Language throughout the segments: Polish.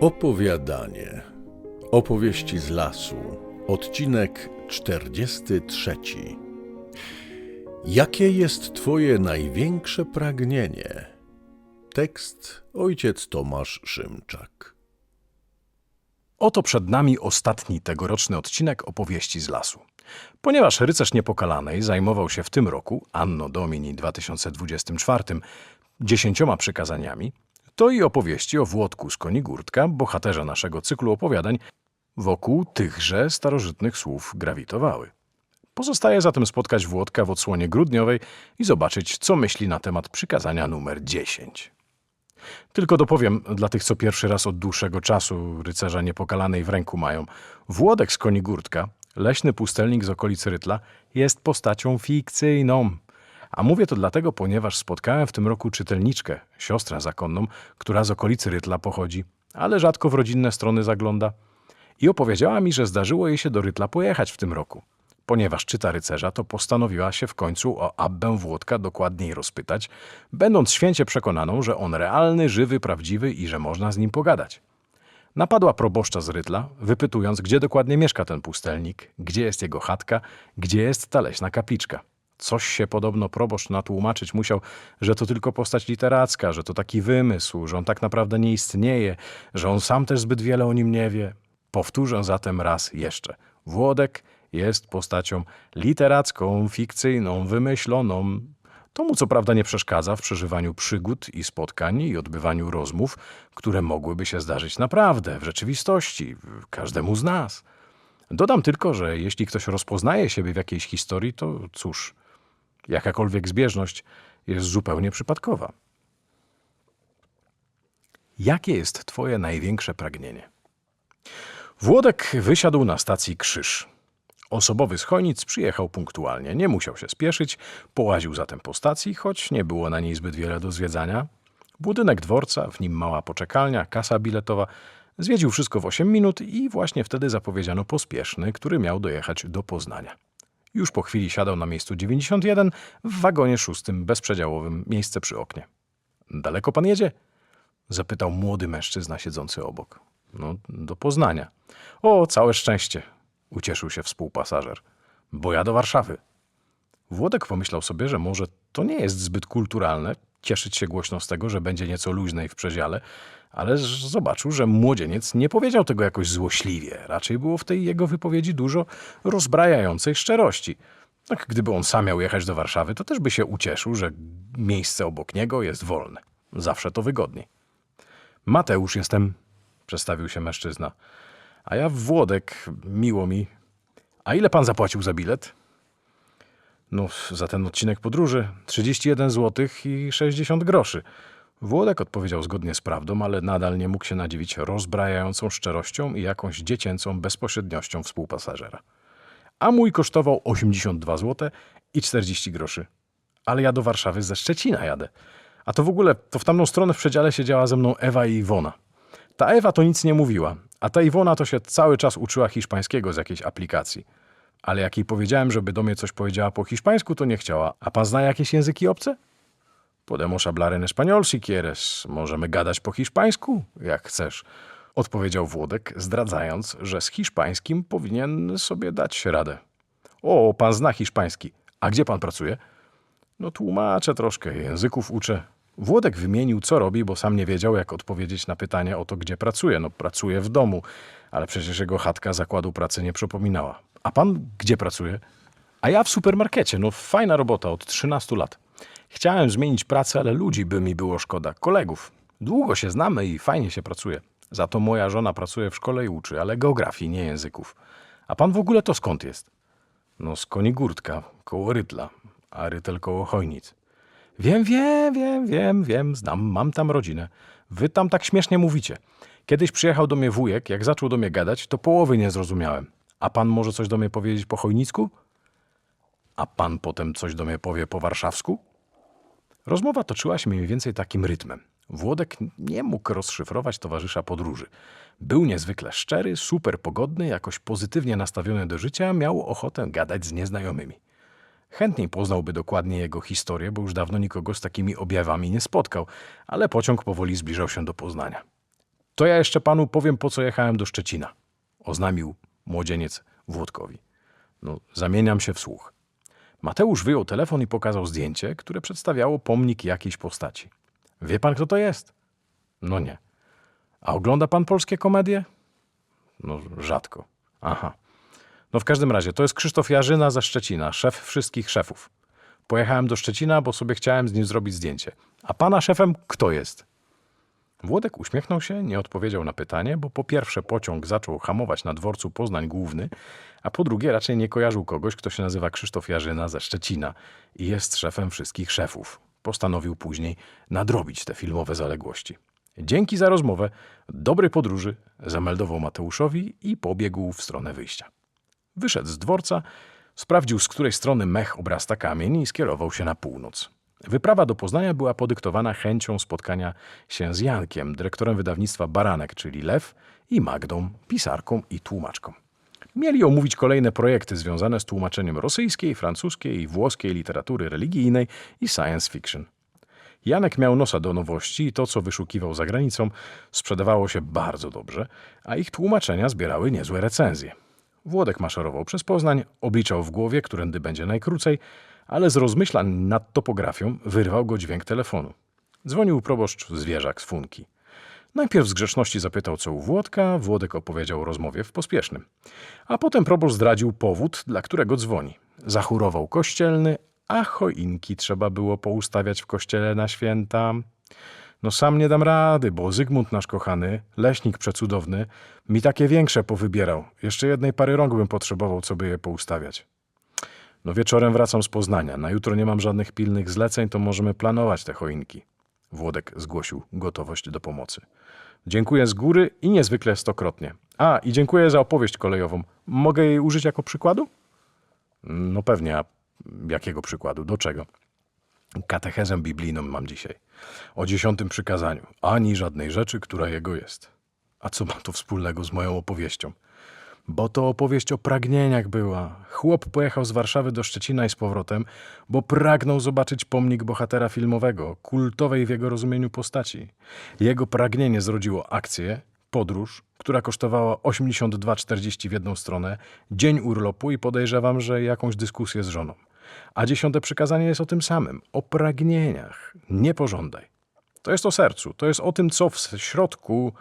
Opowiadanie. Opowieści z lasu. Odcinek 43. Jakie jest Twoje największe pragnienie? Tekst ojciec Tomasz Szymczak. Oto przed nami ostatni tegoroczny odcinek opowieści z lasu. Ponieważ rycerz niepokalanej zajmował się w tym roku, Anno Domini 2024, dziesięcioma przykazaniami, to i opowieści o Włodku z Konigurtka, bohaterze naszego cyklu opowiadań, wokół tychże starożytnych słów grawitowały. Pozostaje zatem spotkać Włodka w odsłonie grudniowej i zobaczyć, co myśli na temat przykazania numer 10. Tylko dopowiem dla tych, co pierwszy raz od dłuższego czasu rycerza niepokalanej w ręku mają. Włodek z Konigurtka, leśny pustelnik z okolicy Rytla, jest postacią fikcyjną. A mówię to dlatego, ponieważ spotkałem w tym roku czytelniczkę, siostrę zakonną, która z okolicy Rytla pochodzi, ale rzadko w rodzinne strony zagląda. I opowiedziała mi, że zdarzyło jej się do Rytla pojechać w tym roku. Ponieważ czyta rycerza, to postanowiła się w końcu o Abbę Włodka dokładniej rozpytać, będąc święcie przekonaną, że on realny, żywy, prawdziwy i że można z nim pogadać. Napadła proboszcza z Rytla, wypytując, gdzie dokładnie mieszka ten pustelnik, gdzie jest jego chatka, gdzie jest ta leśna kapliczka. Coś się podobno proboszcz natłumaczyć musiał, że to tylko postać literacka, że to taki wymysł, że on tak naprawdę nie istnieje, że on sam też zbyt wiele o nim nie wie. Powtórzę zatem raz jeszcze. Włodek jest postacią literacką, fikcyjną, wymyśloną. To mu co prawda nie przeszkadza w przeżywaniu przygód i spotkań i odbywaniu rozmów, które mogłyby się zdarzyć naprawdę, w rzeczywistości, każdemu z nas. Dodam tylko, że jeśli ktoś rozpoznaje siebie w jakiejś historii, to cóż, jakakolwiek zbieżność jest zupełnie przypadkowa. Jakie jest Twoje największe pragnienie? Włodek wysiadł na stacji Krzyż. Osobowy z przyjechał punktualnie, nie musiał się spieszyć, połaził zatem po stacji, choć nie było na niej zbyt wiele do zwiedzania. Budynek dworca, w nim mała poczekalnia, kasa biletowa. Zwiedził wszystko w 8 minut i właśnie wtedy zapowiedziano pospieszny, który miał dojechać do Poznania. Już po chwili siadał na miejscu 91 w wagonie szóstym bezprzedziałowym, miejsce przy oknie. Daleko pan jedzie? Zapytał młody mężczyzna siedzący obok. No, do Poznania. O, całe szczęście, ucieszył się współpasażer. Bo ja do Warszawy. Włodek pomyślał sobie, że może to nie jest zbyt kulturalne cieszyć się głośno z tego, że będzie nieco luźnej w przedziale, ale zobaczył, że młodzieniec nie powiedział tego jakoś złośliwie. Raczej było w tej jego wypowiedzi dużo rozbrajającej szczerości. Tak, gdyby on sam miał jechać do Warszawy, to też by się ucieszył, że miejsce obok niego jest wolne. Zawsze to wygodniej. Mateusz jestem, przedstawił się mężczyzna. A ja Włodek, miło mi. A ile pan zapłacił za bilet? No, za ten odcinek podróży 31 zł i 60 groszy. Włodek odpowiedział zgodnie z prawdą, ale nadal nie mógł się nadziwić rozbrajającą szczerością i jakąś dziecięcą bezpośredniością współpasażera. A mój kosztował 82 zł i 40 groszy. Ale ja do Warszawy ze Szczecina jadę. A to w ogóle, to w tamtą stronę w przedziale siedziała ze mną Ewa i Iwona. Ta Ewa to nic nie mówiła, a ta Iwona to się cały czas uczyła hiszpańskiego z jakiejś aplikacji. Ale jak jej powiedziałem, żeby do mnie coś powiedziała po hiszpańsku, to nie chciała. A pan zna jakieś języki obce? Podemos hablar en español si quieres. Możemy gadać po hiszpańsku, jak chcesz. Odpowiedział Włodek, zdradzając, że z hiszpańskim powinien sobie dać radę. O, pan zna hiszpański. A gdzie pan pracuje? No tłumaczę troszkę, języków uczę. Włodek wymienił, co robi, bo sam nie wiedział, jak odpowiedzieć na pytanie o to, gdzie pracuje. No, pracuje w domu, ale przecież jego chatka zakładu pracy nie przypominała. A pan gdzie pracuje? A ja w supermarkecie. No, fajna robota, od 13 lat. Chciałem zmienić pracę, ale ludzi by mi było szkoda. Kolegów. Długo się znamy i fajnie się pracuje. Za to moja żona pracuje w szkole i uczy, ale geografii, nie języków. A pan w ogóle to skąd jest? No z Konigurtka, koło Rytla, a Rytel koło Chojnic. Wiem, wiem, wiem, wiem, wiem, znam, mam tam rodzinę. Wy tam tak śmiesznie mówicie. Kiedyś przyjechał do mnie wujek, jak zaczął do mnie gadać, to połowy nie zrozumiałem. A pan może coś do mnie powiedzieć po chojnicku? A pan potem coś do mnie powie po warszawsku? Rozmowa toczyła się mniej więcej takim rytmem. Włodek nie mógł rozszyfrować towarzysza podróży. Był niezwykle szczery, super pogodny, jakoś pozytywnie nastawiony do życia, miał ochotę gadać z nieznajomymi. Chętniej poznałby dokładnie jego historię, bo już dawno nikogo z takimi objawami nie spotkał, ale pociąg powoli zbliżał się do Poznania. To ja jeszcze panu powiem, po co jechałem do Szczecina, oznamił młodzieniec Włodkowi. No, zamieniam się w słuch. Mateusz wyjął telefon i pokazał zdjęcie, które przedstawiało pomnik jakiejś postaci. Wie pan, kto to jest? No nie. A ogląda pan polskie komedie? No, rzadko. Aha. No w każdym razie, to jest Krzysztof Jarzyna ze Szczecina, szef wszystkich szefów. Pojechałem do Szczecina, bo sobie chciałem z nim zrobić zdjęcie. A pana szefem kto jest? Włodek uśmiechnął się, nie odpowiedział na pytanie, bo po pierwsze pociąg zaczął hamować na dworcu Poznań Główny, a po drugie raczej nie kojarzył kogoś, kto się nazywa Krzysztof Jarzyna ze Szczecina i jest szefem wszystkich szefów. Postanowił później nadrobić te filmowe zaległości. Dzięki za rozmowę, dobrej podróży, zameldował Mateuszowi i pobiegł w stronę wyjścia. Wyszedł z dworca, sprawdził z której strony mech obrasta kamień i skierował się na północ. Wyprawa do Poznania była podyktowana chęcią spotkania się z Jankiem, dyrektorem wydawnictwa Baranek, czyli Lew, i Magdą, pisarką i tłumaczką. Mieli omówić kolejne projekty związane z tłumaczeniem rosyjskiej, francuskiej i włoskiej literatury religijnej i science fiction. Janek miał nosa do nowości i to, co wyszukiwał za granicą, sprzedawało się bardzo dobrze, a ich tłumaczenia zbierały niezłe recenzje. Włodek maszerował przez Poznań, obliczał w głowie, którędy będzie najkrócej, ale z rozmyślań nad topografią wyrwał go dźwięk telefonu. Dzwonił proboszcz zwierzak z Funki. Najpierw z grzeczności zapytał, co u Włodka, Włodek opowiedział o rozmowie w pospiesznym. A potem proboszcz zdradził powód, dla którego dzwoni. Zachórował kościelny, a choinki trzeba było poustawiać w kościele na święta. No sam nie dam rady, bo Zygmunt nasz kochany, leśnik przecudowny, mi takie większe powybierał. Jeszcze jednej pary rąk bym potrzebował, co by je poustawiać. No wieczorem wracam z Poznania. Na jutro nie mam żadnych pilnych zleceń, to możemy planować te choinki. Włodek zgłosił gotowość do pomocy. Dziękuję z góry i niezwykle stokrotnie. A, i dziękuję za opowieść kolejową. Mogę jej użyć jako przykładu? No pewnie, a jakiego przykładu? Do czego? Katechezę biblijną mam dzisiaj. O dziesiątym przykazaniu. Ani żadnej rzeczy, która jego jest. A co ma to wspólnego z moją opowieścią? Bo to opowieść o pragnieniach była. Chłop pojechał z Warszawy do Szczecina i z powrotem, bo pragnął zobaczyć pomnik bohatera filmowego, kultowej w jego rozumieniu postaci. Jego pragnienie zrodziło akcję, podróż, która kosztowała 82,40 w jedną stronę, dzień urlopu i podejrzewam, że jakąś dyskusję z żoną. A dziesiąte przykazanie jest o tym samym, o pragnieniach. Nie pożądaj. To jest o sercu, to jest o tym, co w środku,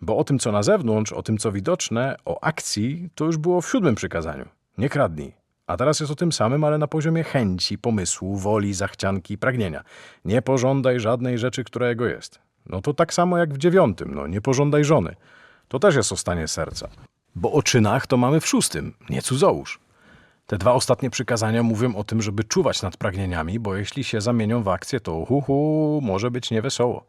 bo o tym, co na zewnątrz, o tym, co widoczne, o akcji, to już było w siódmym przykazaniu. Nie kradnij. A teraz jest o tym samym, ale na poziomie chęci, pomysłu, woli, zachcianki i pragnienia. Nie pożądaj żadnej rzeczy, która jego jest. No to tak samo jak w dziewiątym, no nie pożądaj żony. To też jest o stanie serca. Bo o czynach to mamy w szóstym, nie cudzołóż. Te dwa ostatnie przykazania mówią o tym, żeby czuwać nad pragnieniami, bo jeśli się zamienią w akcję, to hu, hu może być niewesoło.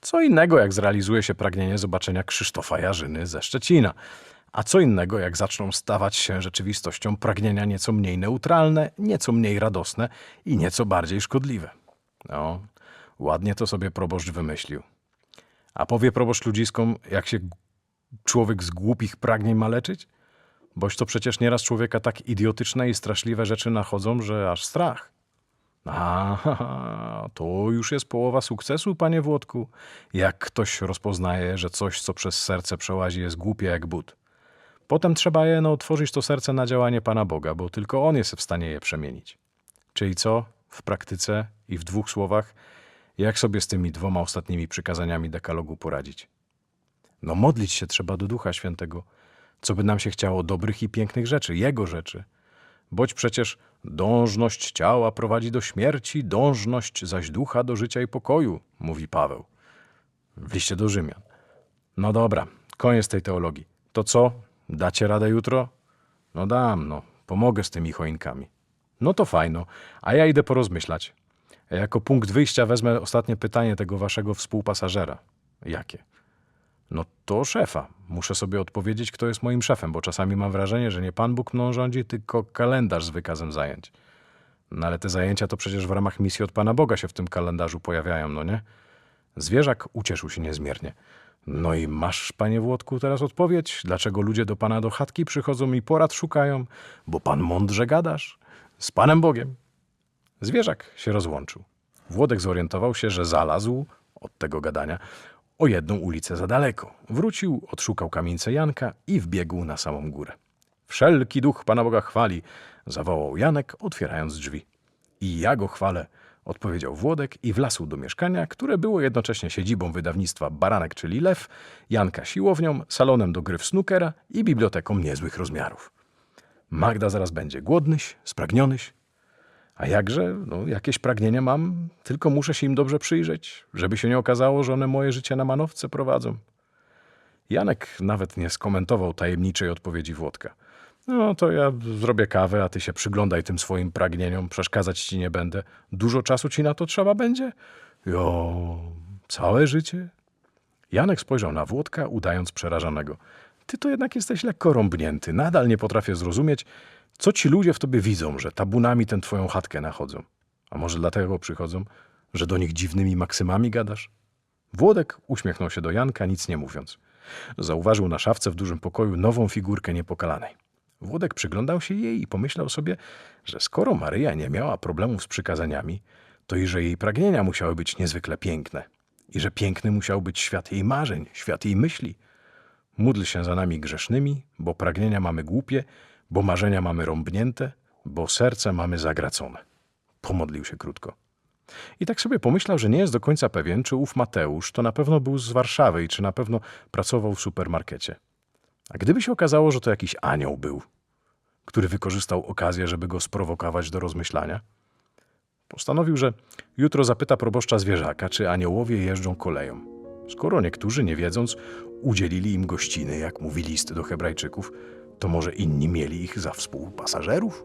Co innego, jak zrealizuje się pragnienie zobaczenia Krzysztofa Jarzyny ze Szczecina. A co innego, jak zaczną stawać się rzeczywistością pragnienia nieco mniej neutralne, nieco mniej radosne i nieco bardziej szkodliwe. No, ładnie to sobie proboszcz wymyślił. A powie proboszcz ludziskom, jak się człowiek z głupich pragnień ma leczyć? Boś to przecież nieraz człowieka tak idiotyczne i straszliwe rzeczy nachodzą, że aż strach. A, to już jest połowa sukcesu, panie Włodku. Jak ktoś rozpoznaje, że coś, co przez serce przełazi, jest głupie jak but. Potem trzeba je no, otworzyć to serce na działanie Pana Boga, bo tylko On jest w stanie je przemienić. Czyli co? W praktyce i w dwóch słowach, jak sobie z tymi dwoma ostatnimi przykazaniami dekalogu poradzić? No modlić się trzeba do Ducha Świętego, co by nam się chciało dobrych i pięknych rzeczy, Jego rzeczy. Boć przecież dążność ciała prowadzi do śmierci, dążność zaś ducha do życia i pokoju, mówi Paweł w liście do Rzymian. No dobra, koniec tej teologii. To co? Dacie radę jutro? No dam, no. Pomogę z tymi choinkami. No to fajno, a ja idę porozmyślać. Jako punkt wyjścia wezmę ostatnie pytanie tego waszego współpasażera. Jakie? No to szefa. Muszę sobie odpowiedzieć, kto jest moim szefem, bo czasami mam wrażenie, że nie Pan Bóg mną rządzi, tylko kalendarz z wykazem zajęć. No ale te zajęcia to przecież w ramach misji od Pana Boga się w tym kalendarzu pojawiają, no nie? Zwierzak ucieszył się niezmiernie. No i masz, panie Włodku, teraz odpowiedź, dlaczego ludzie do pana do chatki przychodzą i porad szukają? Bo pan mądrze gadasz. Z panem Bogiem. Zwierzak się rozłączył. Włodek zorientował się, że zalazł od tego gadania. O jedną ulicę za daleko. Wrócił, odszukał kamienicę Janka i wbiegł na samą górę. Wszelki duch Pana Boga chwali, zawołał Janek, otwierając drzwi. I ja go chwalę, odpowiedział Włodek i wlasł do mieszkania, które było jednocześnie siedzibą wydawnictwa Baranek, czyli Lew, Janka siłownią, salonem do gry w snookera i biblioteką niezłych rozmiarów. Magda zaraz będzie głodnyś, spragnionyś. A jakże, no, jakieś pragnienia mam, tylko muszę się im dobrze przyjrzeć, żeby się nie okazało, że one moje życie na manowce prowadzą. Janek nawet nie skomentował tajemniczej odpowiedzi Włodka. No to ja zrobię kawę, a ty się przyglądaj tym swoim pragnieniom, przeszkadzać ci nie będę. Dużo czasu ci na to trzeba będzie? Jo, całe życie? Janek spojrzał na Włodka, udając przerażonego. Ty to jednak jesteś lekko rąbnięty. Nadal nie potrafię zrozumieć, co ci ludzie w tobie widzą, że tabunami tę twoją chatkę nachodzą. A może dlatego przychodzą, że do nich dziwnymi maksymami gadasz? Włodek uśmiechnął się do Janka, nic nie mówiąc. Zauważył na szafce w dużym pokoju nową figurkę niepokalanej. Włodek przyglądał się jej i pomyślał sobie, że skoro Maryja nie miała problemów z przykazaniami, to i że jej pragnienia musiały być niezwykle piękne. I że piękny musiał być świat jej marzeń, świat jej myśli. Módl się za nami grzesznymi, bo pragnienia mamy głupie, bo marzenia mamy rąbnięte, bo serce mamy zagracone. Pomodlił się krótko. I tak sobie pomyślał, że nie jest do końca pewien, czy ów Mateusz to na pewno był z Warszawy i czy na pewno pracował w supermarkecie. A gdyby się okazało, że to jakiś anioł był, który wykorzystał okazję, żeby go sprowokować do rozmyślania, postanowił, że jutro zapyta proboszcza zwierzaka, czy aniołowie jeżdżą koleją. Skoro niektórzy, nie wiedząc, udzielili im gościny, jak mówi list do Hebrajczyków, to może inni mieli ich za współpasażerów?